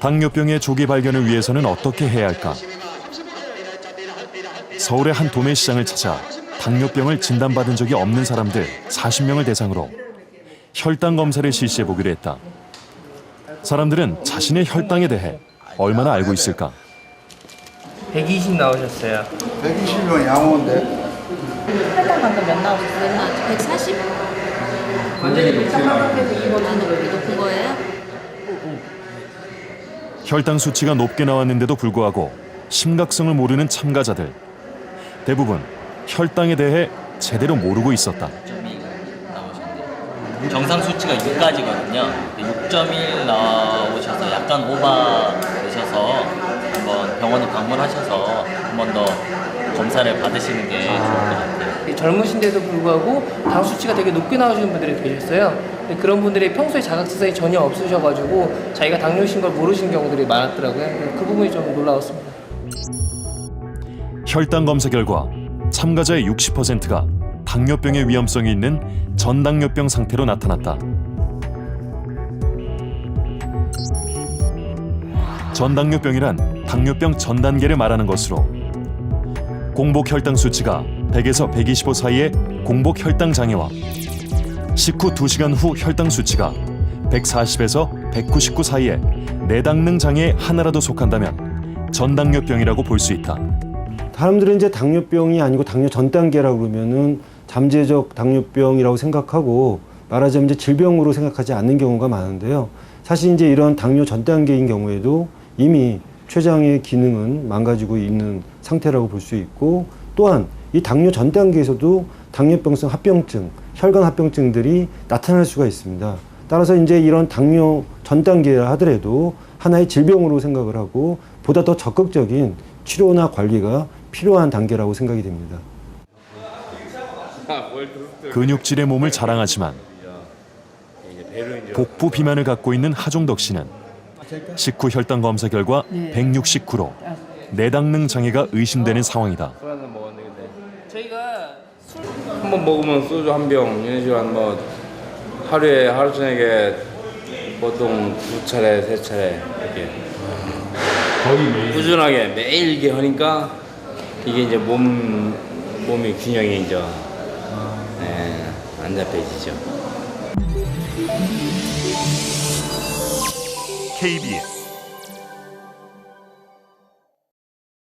당뇨병의 조기 발견을 위해서는 어떻게 해야 할까? 서울의 한 도매시장을 찾아 당뇨병을 진단받은 적이 없는 사람들 40명을 대상으로 혈당 검사를 실시해 보기로 했다. 사람들은 자신의 혈당에 대해 얼마나 알고 있을까? 120 나오셨어요. 120은 양호인데 혈당 방금 몇 나오셨어요? 아, 140? 완전히 높지가 않아요. 나는 왜 높은 거예요? 혈당 수치가 높게 나왔는데도 불구하고 심각성을 모르는 참가자들. 대부분 혈당에 대해 제대로 모르고 있었다. 정상 수치가 6까지거든요. 6.1 나오셔서 약간 오바 되셔서 한번 병원을 방문하셔서 한 번 더 검사를 받으시는 게 좋을 것 같아요. 젊으신데도 불구하고 당 수치가 되게 높게 나오시는 분들이 계셨어요. 그런 분들이 평소에 자각지성이 전혀 없으셔가지고 자기가 당뇨신 걸 모르신 경우들이 많았더라고요. 그 부분이 좀 놀라웠습니다. 혈당 검사 결과 참가자의 60%가 당뇨병의 위험성이 있는 전당뇨병 상태로 나타났다. 전당뇨병이란 당뇨병 전 단계를 말하는 것으로 공복 혈당 수치가 100에서 125 사이의 공복 혈당 장애와 식후 2시간 후 혈당 수치가 140에서 199 사이의 내당능 장애 하나라도 속한다면 전당뇨병이라고 볼 수 있다. 사람들은 이제 당뇨병이 아니고 당뇨 전 단계라고 그러면은 잠재적 당뇨병이라고 생각하고 말하자면 이제 질병으로 생각하지 않는 경우가 많은데요. 사실 이제 이런 당뇨 전 단계인 경우에도 이미 췌장의 기능은 망가지고 있는 상태라고 볼 수 있고 또한 이 당뇨 전 단계에서도 당뇨병성 합병증, 혈관 합병증들이 나타날 수가 있습니다. 따라서 이제 이런 당뇨 전 단계라 하더라도 하나의 질병으로 생각을 하고 보다 더 적극적인 치료나 관리가 필요한 단계라고 생각이 됩니다. 근육질의 몸을 자랑하지만 복부 비만을 갖고 있는 하종덕 씨는 식후 혈당 검사 결과 169로 내당능 장애가 의심되는 상황이다. 한 번 먹으면 소주 한 병 이런 식으로 한뭐 하루에 하루 저녁에 보통 두 차례 세 차례 이렇게. 거의 매일. 꾸준하게 매일 이게 하니까 이게 이제 몸 몸의 균형이 이제 네, 안 잡혀지죠. KBS